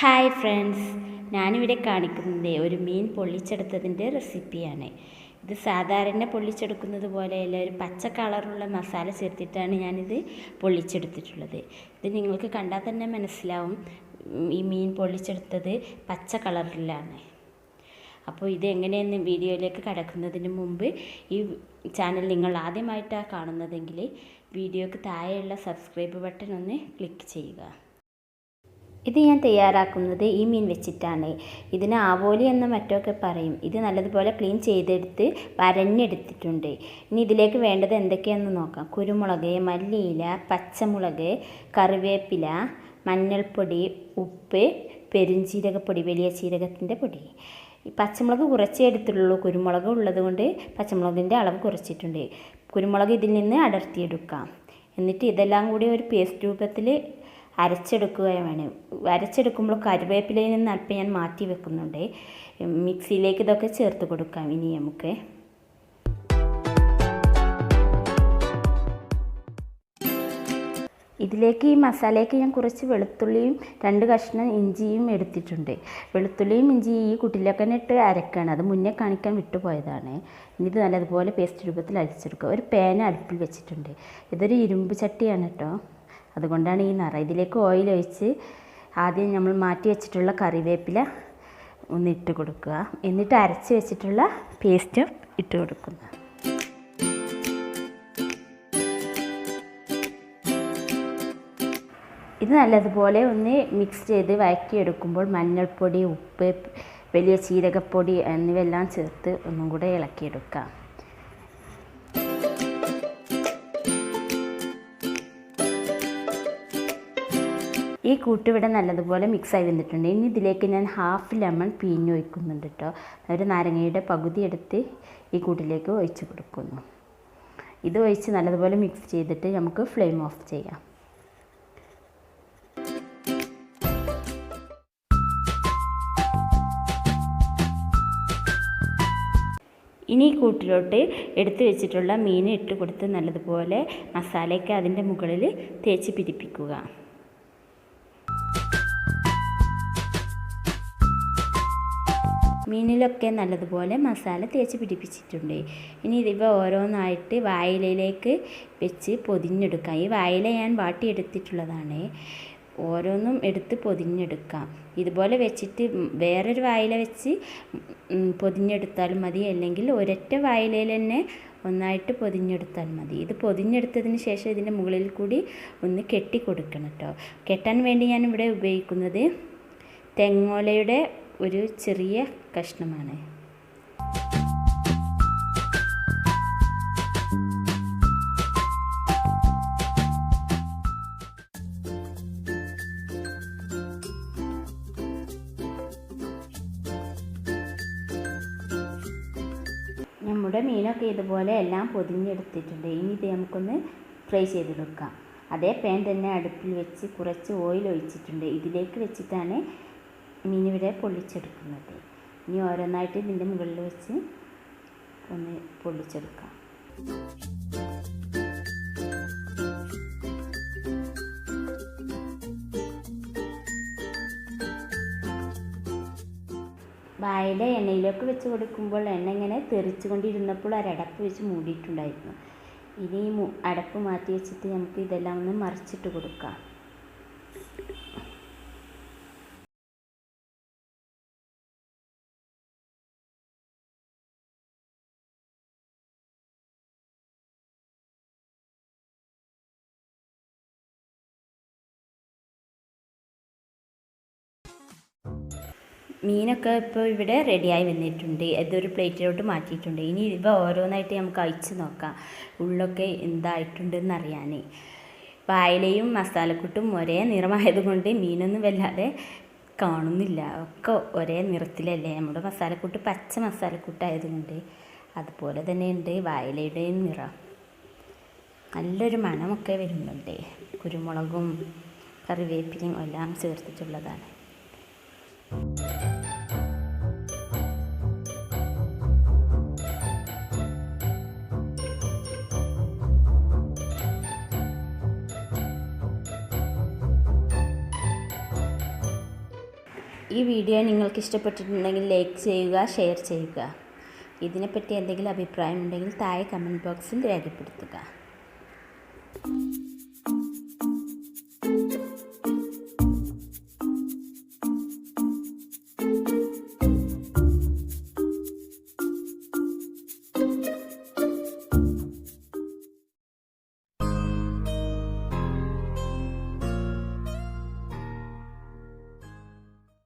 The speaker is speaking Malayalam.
Hi friends. ഞാനിവിടെ കാണിക്കുന്നത് ഒരു മീൻ പൊള്ളിച്ചെടുത്തതിന്റെ റെസിപ്പിയാണ്. ഇത് സാധാരണ പൊള്ളിച്ചെടുക്കുന്നത് പോലെയല്ല ഒരു പച്ച കളറുള്ള മസാല ചേർത്തിട്ടാണ് ഞാനിത് പൊള്ളിച്ചെടുത്തിട്ടുള്ളത്. ഇത് നിങ്ങൾക്ക് കണ്ടാൽ തന്നെ മനസ്സിലാവും ഈ മീൻ പൊള്ളിച്ചെടുത്തത് പച്ച കളറിലാണ്. അപ്പോൾ ഇത് എങ്ങനെയെന്ന് വീഡിയോയിലേക്ക് കടക്കുന്നതിന് മുമ്പ് ഈ ചാനൽ നിങ്ങൾ ആദ്യമായിട്ടാണ് കാണുന്നതെങ്കിൽ വീഡിയോക്ക് താഴെയുള്ള സബ്സ്ക്രൈബ് ബട്ടൺ ഒന്ന് ക്ലിക്ക് ചെയ്യുക. ഇത് ഞാൻ തയ്യാറാക്കുന്നത് ഈ മീൻ വെച്ചിട്ടാണ്. ഇതിന് ആവോലി എന്ന മറ്റൊക്കെ പറയും. ഇത് നല്ലതുപോലെ ക്ലീൻ ചെയ്തെടുത്ത് വരഞ്ഞെടുത്തിട്ടുണ്ട്. ഇനി ഇതിലേക്ക് വേണ്ടത് എന്തൊക്കെയാണെന്ന് നോക്കാം. കുരുമുളക് മല്ലിയില പച്ചമുളക് കറിവേപ്പില മഞ്ഞൾപ്പൊടി ഉപ്പ് പെരുംജീരകപ്പൊടി വലിയ ജീരകത്തിന്റെ പൊടി. പച്ചമുളക് കുറച്ചേ എടുത്തിട്ടുള്ളൂ. കുരുമുളക് ഉള്ളത് കൊണ്ട് പച്ചമുളകിന്റെ അളവ് കുറച്ചിട്ടുണ്ട്. കുരുമുളക് ഇതിൽ നിന്ന് അടർത്തിയെടുക്കാം. എന്നിട്ട് ഇതെല്ലാം കൂടി ഒരു പേസ്റ്റ് രൂപത്തിൽ അരച്ചെടുക്കുകയാണ് അരച്ചെടുക്കുമ്പോൾ കറിവേപ്പിലയിൽ നിന്ന് അല്പം ഞാൻ മാറ്റി വെക്കുന്നുണ്ട്. മിക്സിയിലേക്ക് ഇതൊക്കെ ചേർത്ത് കൊടുക്കാം ഇനി നമുക്ക്. ഇതിലേക്ക് ഈ മസാലയ്ക്ക് ഞാൻ കുറച്ച് വെളുത്തുള്ളിയും രണ്ട് കഷ്ണം ഇഞ്ചിയും എടുത്തിട്ടുണ്ട്. വെളുത്തുള്ളിയും ഇഞ്ചിയും ഈ കുട്ടിലൊക്കെ ഇട്ട് അരക്കുകയാണ് അത് മുന്നേ കാണിക്കാൻ വിട്ടുപോയതാണ്. എന്നിട്ട് നല്ലതുപോലെ പേസ്റ്റ് രൂപത്തിൽ അരച്ചെടുക്കുക. ഒരു പേന അടുപ്പിൽ വെച്ചിട്ടുണ്ട്. ഇതൊരു ഇരുമ്പ് ചട്ടിയാണ് കേട്ടോ. അതുകൊണ്ടാണ് ഈ നിറ ഇതിലേക്ക് ഓയിൽ ഒഴിച്ച് ആദ്യം നമ്മൾ മാറ്റി വെച്ചിട്ടുള്ള കറിവേപ്പില ഒന്ന് ഇട്ട് കൊടുക്കുക. എന്നിട്ട് അരച്ച് വെച്ചിട്ടുള്ള പേസ്റ്റും ഇട്ട് കൊടുക്കുക ഇത് നല്ലതുപോലെ ഒന്ന് മിക്സ് ചെയ്ത് വഴക്കിയെടുക്കുമ്പോൾ മഞ്ഞൾപ്പൊടി ഉപ്പ് വലിയ ചീരകപ്പൊടി എന്നിവയെല്ലാം ചേർത്ത് ഒന്നും കൂടെ ഇളക്കിയെടുക്കാം. ഈ കൂട്ടിവിടെ നല്ലതുപോലെ ആയി വന്നിട്ടുണ്ട്. ഇനി ഇതിലേക്ക് ഞാൻ ഹാഫ് ലെമൺ പിഴിഞ്ഞ് ഒഴിക്കുന്നുണ്ട് കേട്ടോ ഒരു നാരങ്ങയുടെ പകുതി എടുത്ത് ഈ കൂട്ടിലേക്ക് ഒഴിച്ച് കൊടുക്കുന്നു. ഇത് ഒഴിച്ച് നല്ലതുപോലെ മിക്സ് ചെയ്തിട്ട് നമുക്ക് ഫ്ലെയിം ഓഫ് ചെയ്യാം. ഇനി കൂട്ടിലോട്ട് എടുത്തു വെച്ചിട്ടുള്ള മീൻ ഇട്ട് കൊടുത്ത് നല്ലതുപോലെ മസാലയ്ക്ക് അതിന്റെ മുകളിൽ തേച്ച് പിടിപ്പിക്കുക. മീനിലൊക്കെ നല്ലതുപോലെ മസാല തേച്ച് പിടിപ്പിച്ചിട്ടുണ്ട്. ഇനി ഇവ ഓരോന്നായിട്ട് വായിലയിലേക്ക് വെച്ച് പൊതിഞ്ഞെടുക്കാം. ഈ വായില ഞാൻ വാട്ടിയെടുത്തിട്ടുള്ളതാണ്. ഓരോന്നും എടുത്ത് പൊതിഞ്ഞെടുക്കാം. ഇതുപോലെ വെച്ചിട്ട് വേറൊരു വായില വെച്ച് പൊതിഞ്ഞെടുത്താലും മതി. അല്ലെങ്കിൽ ഒരൊറ്റ വായിലയിൽ തന്നെ ഒന്നായിട്ട് പൊതിഞ്ഞെടുത്താൽ മതി. ഇത് പൊതിഞ്ഞെടുത്തതിന് ശേഷം ഇതിന്റെ മുകളിൽ കൂടി ഒന്ന് കെട്ടി കൊടുക്കണം കേട്ടോ കെട്ടാൻ വേണ്ടി ഞാൻ ഇവിടെ ഉപയോഗിക്കുന്നത് തെങ്ങോലയുടെ ഒരു ചെറിയ കഷ്ണമാണ്. നമ്മുടെ മീനൊക്കെ ഇതുപോലെ എല്ലാം പൊതിഞ്ഞെടുത്തിട്ടുണ്ട്. ഇനി ഇത് നമുക്കൊന്ന് ഫ്രൈ ചെയ്തെടുക്കാം അതേ പാൻ തന്നെ അടുപ്പിൽ വെച്ച് കുറച്ച് ഓയിൽ ഒഴിച്ചിട്ടുണ്ട്. ഇതിലേക്ക് വെച്ചിട്ടാണ് മീൻ ഇവിടെ പൊള്ളിച്ചെടുക്കുന്നത്. ഇനി ഓരോന്നായിട്ട് ഇതിന്റെ മുകളിൽ വെച്ച് ഒന്ന് പൊള്ളിച്ചെടുക്കാം. വായില എണ്ണയിലേക്ക് വെച്ച് കൊടുക്കുമ്പോൾ എണ്ണ ഇങ്ങനെ തെറിച്ചു കൊണ്ടിരുന്നപ്പോൾ ഒരടപ്പ് വെച്ച് മൂടിയിട്ടുണ്ടായിരുന്നു. ഇനി അടപ്പ് മാറ്റി വെച്ചിട്ട് നമുക്ക് ഇതെല്ലാം ഒന്ന് മറിച്ചിട്ട് കൊടുക്കാം. മീനൊക്കെ ഇപ്പോൾ ഇവിടെ റെഡിയായി വന്നിട്ടുണ്ട്. ഇതൊരു പ്ലേറ്റിലോട്ട് മാറ്റിയിട്ടുണ്ട്. ഇനി ഇവ ഓരോന്നായിട്ട് നമുക്ക് അയച്ച് നോക്കാം. ഉള്ളൊക്കെ എന്തായിട്ടുണ്ടെന്ന് അറിയാൻ വായലയും മസാലക്കൂട്ടും ഒരേ നിറമായതുകൊണ്ട് മീനൊന്നും വല്ലാതെ കാണുന്നില്ല. ഒക്കെ ഒരേ നിറത്തിലല്ലേ. നമ്മുടെ മസാലക്കൂട്ട് പച്ച മസാലക്കൂട്ടായതുകൊണ്ട് അതുപോലെ തന്നെ ഉണ്ട് വായലയുടെയും നിറം. നല്ലൊരു മണമൊക്കെ വരുന്നുണ്ട്. കുരുമുളകും കറിവേപ്പിലയും എല്ലാം ചേർത്തിട്ടുള്ളതാണ്. ഈ വീഡിയോ നിങ്ങൾക്ക് ഇഷ്ടപ്പെട്ടിട്ടുണ്ടെങ്കിൽ ലൈക്ക് ചെയ്യുക ഷെയർ ചെയ്യുക. ഇതിനെപ്പറ്റി എന്തെങ്കിലും അഭിപ്രായമുണ്ടെങ്കിൽ താഴെ കമന്റ് ബോക്സിൽ രേഖപ്പെടുത്തുക.